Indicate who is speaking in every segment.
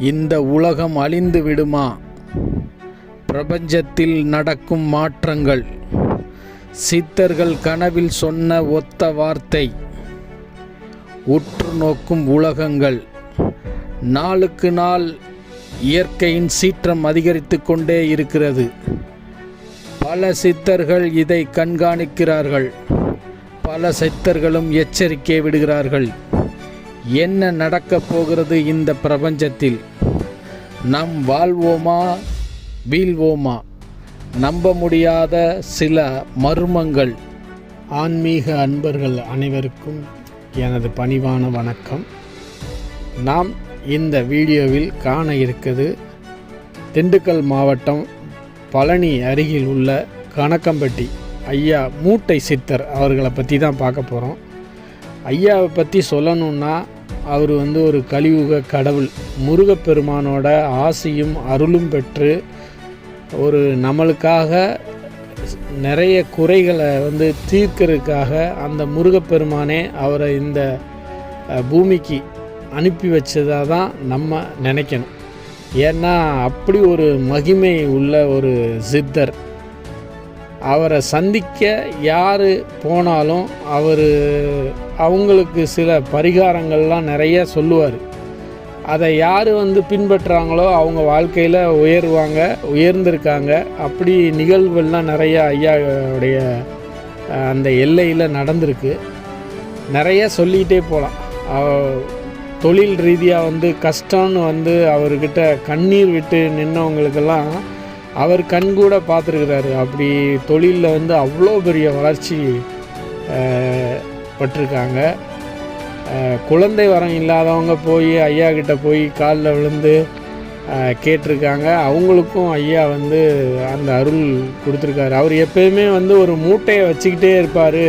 Speaker 1: இந்த உலகம் அழிந்து விடுமா? பிரபஞ்சத்தில் நடக்கும் மாற்றங்கள். சித்தர்கள் கனவில் சொன்ன ஒத்த வார்த்தை. உற்று நோக்கும் உலகங்கள். நாளுக்கு நாள் இயற்கையின் சீற்றம் அதிகரித்து கொண்டே இருக்கிறது. பல சித்தர்கள் இதை கண்காணிக்கிறார்கள். பல சித்தர்களும் எச்சரிக்கை விடுகிறார்கள். என்ன நடக்கப் போகிறது இந்த பிரபஞ்சத்தில்? நம் வாழ்வோமா? வீழ்வோமா? நம்ப முடியாத சில மர்மங்கள். ஆன்மீக அன்பர்கள் அனைவருக்கும் எனது பணிவான வணக்கம். நாம் இந்த வீடியோவில் காண இருக்கிறது திண்டுக்கல் மாவட்டம் பழனி அருகில் உள்ள கணக்கம்பட்டி ஐயா மூட்டை சித்தர் அவர்களை பற்றி தான் பார்க்க போகிறோம் ஐயாவை பற்றி சொல்லணுன்னா அவர் வந்து ஒரு கலியுக கடவுள். முருகப்பெருமானோட ஆசையும் அருளும் பெற்று ஒரு நம்மளுக்காக நிறைய குறைகளை வந்து தீர்க்கிறதுக்காக அந்த முருகப்பெருமானே அவரை இந்த பூமிக்கு அனுப்பி வச்சதாக தான் நம்ம நினைக்கணும். ஏன்னா அப்படி ஒரு மகிமை உள்ள ஒரு சித்தர். அவரை சந்திக்க யார் போனாலும் அவர் அவங்களுக்கு சில பரிகாரங்கள்லாம் நிறைய சொல்லுவார். அதை யார் வந்து பின்பற்றுறாங்களோ அவங்க வாழ்க்கையில் உயருவாங்க உயர்ந்திருக்காங்க. அப்படி நிகழ்வுகள்லாம் நிறைய ஐயாவுடைய அந்த எல்லையில் நடந்திருக்கு. நிறைய சொல்லிக்கிட்டே போகலாம் தொழில் ரீதியாக வந்து கஷ்டம்னு வந்து அவர்கிட்ட கண்ணீர் விட்டு நின்றவங்களுக்கெல்லாம் அவர் கண் கூட பார்த்துருக்கிறாரு. அப்படி தொழிலில் வந்து அவ்வளோ பெரிய வளர்ச்சி பட்டிருக்காங்க. குழந்தை வரம் இல்லாதவங்க போய் ஐயா கிட்ட போய் காலில் விழுந்து கேட்டிருக்காங்க. அவங்களுக்கும் ஐயா வந்து அந்த அருள் கொடுத்துருக்காரு. அவர் எப்பயுமே வந்து ஒரு மூட்டையை வச்சுக்கிட்டே இருப்பார்.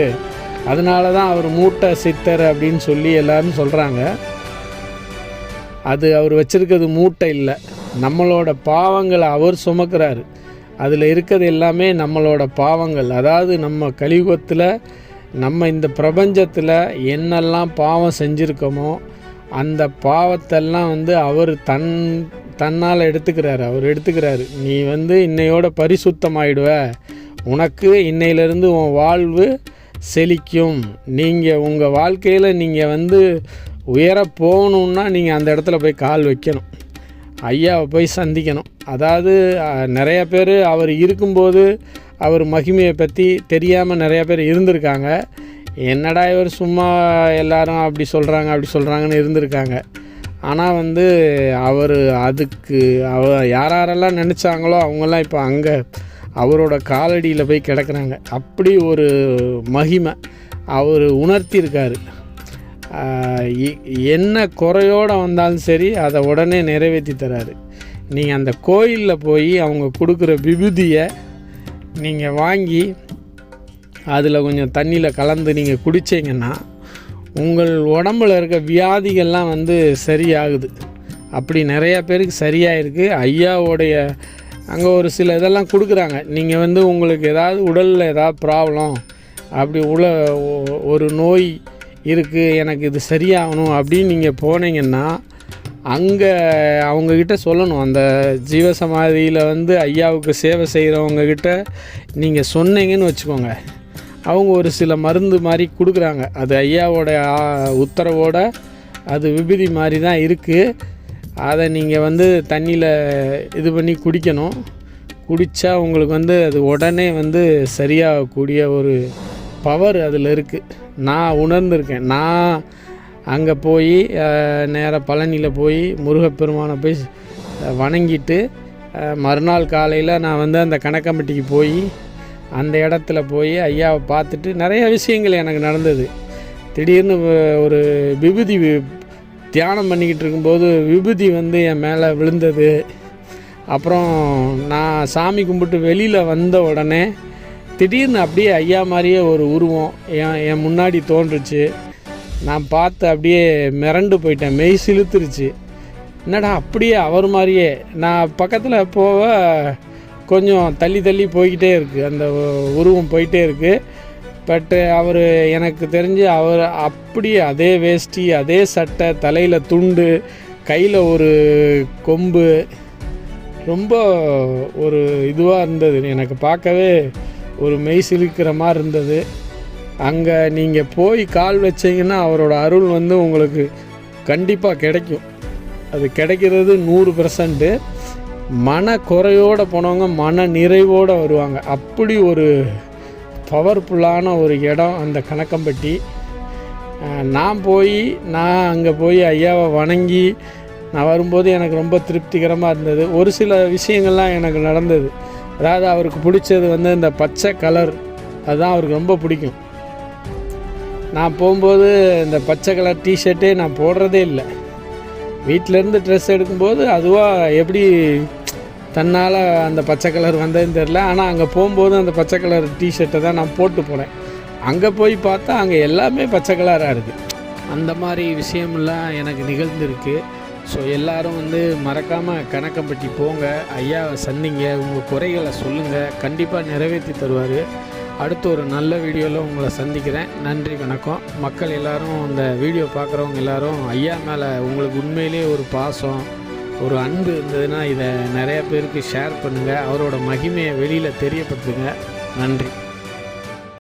Speaker 1: அதனால தான் அவர் மூட்டை சித்தர் அப்படின்னு சொல்லி எல்லோரும் சொல்கிறாங்க அது அவர் வச்சுருக்கிறது மூட்டை இல்லை. நம்மளோட பாவங்களை அவர் சுமக்கிறாரு. அதில் இருக்கிறது எல்லாமே நம்மளோட பாவங்கள். அதாவது நம்ம கலியுகத்தில் நம்ம இந்த பிரபஞ்சத்தில் என்னெல்லாம் பாவம் செஞ்சுருக்கோமோ அந்த பாவத்தெல்லாம் வந்து அவர் தன் தன்னால் எடுத்துக்கிறாரு. அவர் எடுத்துக்கிறாரு. நீ வந்து இன்னையோட பரிசுத்தமாயிடுவ. உனக்கு இன்னையிலேருந்து உன் வாழ்வு செழிக்கும். நீங்கள் உங்கள் வாழ்க்கையில் நீங்கள் வந்து உயர போகணுன்னா நீங்கள் அந்த இடத்துல போய் கால் வைக்கணும். ஐயாவை போய் சந்திக்கணும். அதாவது நிறைய பேர் அவர் இருக்கும்போது அவர் மகிமையை பற்றி தெரியாமல் நிறையா பேர் இருந்திருக்காங்க. என்னடா இவர் சும்மா எல்லாரும் அப்படி சொல்கிறாங்க அப்படி சொல்கிறாங்கன்னு இருந்திருக்காங்க. ஆனால் வந்து அவர் அதுக்கு அவ யார் யாரெல்லாம் நினச்சாங்களோ அவங்கெல்லாம் இப்போ அங்கே அவரோட காலடியில் போய் கிடக்குறாங்க. அப்படி ஒரு மகிமை அவர் உணர்த்தியிருக்காரு. என்ன குறையோடு வந்தாலும் சரி அதை உடனே நிறைவேற்றி தராரு. நீங்கள் அந்த கோயிலில் போய் அவங்க கொடுக்குற விபூதியை நீங்கள் வாங்கி அதில் கொஞ்சம் தண்ணியில் கலந்து நீங்கள் குடித்தீங்கன்னா உங்கள் உடம்புல இருக்க வியாதிகள்லாம் வந்து சரியாகுது. அப்படி நிறையா பேருக்கு சரியாயிருக்கு. ஐயாவோடைய அங்கே ஒரு சில இதெல்லாம் கொடுக்குறாங்க. நீங்கள் வந்து உங்களுக்கு ஏதாவது உடலில் ஏதாவது ப்ராப்ளம் அப்படி உள்ள ஒரு நோய் இருக்குது எனக்கு இது சரியாகணும் அப்படின்னு நீங்கள் போனீங்கன்னா அங்கே அவங்கக்கிட்ட சொல்லணும். அந்த ஜீவசமாதியில் வந்து ஐயாவுக்கு சேவை செய்கிறவங்கக்கிட்ட நீங்கள் சொன்னீங்கன்னு வச்சுக்கோங்க. அவங்க ஒரு சில மருந்து மாதிரி கொடுக்குறாங்க. அது ஐயாவோட உத்தரவோட அது விபூதி மாதிரி தான் இருக்குது அதை நீங்கள் வந்து தண்ணியில் இது பண்ணி குடிக்கணும். குடித்தா உங்களுக்கு வந்து அது உடனே வந்து சரியாகக்கூடிய ஒரு பவர் அதில் இருக்குது நான் உணர்ந்திருக்கேன். நான் அங்கே போய் நேராக பழனியில் போய் முருகப்பெருமானை போய் வணங்கிட்டு மறுநாள் காலையில் நான் வந்து அந்த கணக்கம்பட்டிக்கு போய் அந்த இடத்துல போய் ஐயாவை பார்த்துட்டு நிறைய விஷயங்கள் எனக்கு நடந்தது. திடீர்னு ஒரு விபூதி தியானம் பண்ணிக்கிட்டு இருக்கும்போது விபூதி வந்து என் மேலே விழுந்தது. அப்புறம் நான் சாமி கும்பிட்டு வெளியில் வந்த உடனே திடீர்னு அப்படியே ஐயா மாதிரியே ஒரு உருவம் என் என் முன்னாடி தோன்றுச்சு. நான் பார்த்து அப்படியே மிரண்டு போயிட்டேன். மெய் சிலுத்துருச்சு. என்னடா அப்படியே அவர் மாதிரியே. நான் பக்கத்தில் போக கொஞ்சம் தள்ளி தள்ளி போய்கிட்டே இருக்குது அந்த உருவம் போயிட்டே இருக்குது பட்டு அவர் எனக்கு தெரிஞ்சு அவர் அப்படியே அதே வேஷ்டி அதே சட்டை தலையில் துண்டு கையில் ஒரு கொம்பு. ரொம்ப ஒரு இதுவாக இருந்தது. எனக்கு பார்க்கவே ஒரு மெய் சிலிக்கிற மாதிரி இருந்தது. அங்கே நீங்கள் போய் கால் வச்சிங்கன்னா அவரோட அருள் வந்து உங்களுக்கு கண்டிப்பாக கிடைக்கும். அது கிடைக்கிறது நூறு பர்சன்ட்டு மன குறையோடு போனவங்க மன நிறைவோடு வருவாங்க. அப்படி ஒரு பவர்ஃபுல்லான ஒரு இடம் அந்த கணக்கம்பட்டி. நான் போய் நான் அங்கே போய் ஐயாவை வணங்கி நான் வரும்போது எனக்கு ரொம்ப திருப்திகரமாக இருந்தது. ஒரு சில விஷயங்கள்லாம் எனக்கு நடந்தது. அதாவது அவருக்கு பிடிச்சது வந்து இந்த பச்சை கலர் அதுதான் அவருக்கு ரொம்ப பிடிக்கும். நான் போகும்போது இந்த பச்சை கலர் டிஷர்ட்டே நான் போடுறதே இல்லை. வீட்டிலேருந்து ட்ரெஸ் எடுக்கும்போது அதுவாக எப்படி தன்னால் அந்த பச்சை கலர் வந்ததுன்னு தெரில ஆனால் அங்கே போகும்போது அந்த பச்சை கலர் டிஷர்ட்டை தான் நான் போட்டு போனேன் அங்கே போய் பார்த்தா அங்கே எல்லாமே பச்சை கலராக இருக்குது அந்த மாதிரி விஷயமெல்லாம் எனக்கு நிகழ்ந்திருக்கு. ஸோ எல்லாரும் வந்து மறக்காமல் கணக்கம்பட்டி போங்க. ஐயாவை சந்திங்க. உங்கள் குறைகளை சொல்லுங்கள் கண்டிப்பாக நிறைவேற்றி தருவார். அடுத்து ஒரு நல்ல வீடியோவில் உங்களை சந்திக்கிறேன். நன்றி வணக்கம். மக்கள் எல்லாரும் இந்த வீடியோ பார்க்குறவங்க எல்லாரும் ஐயா மேலே உங்களுக்கு உண்மையிலேயே ஒரு பாசம் ஒரு அன்பு இருந்ததுன்னா இதை நிறைய பேருக்கு ஷேர் பண்ணுங்கள் அவரோட மகிமையை வெளியில் தெரியப்படுத்துங்க. நன்றி.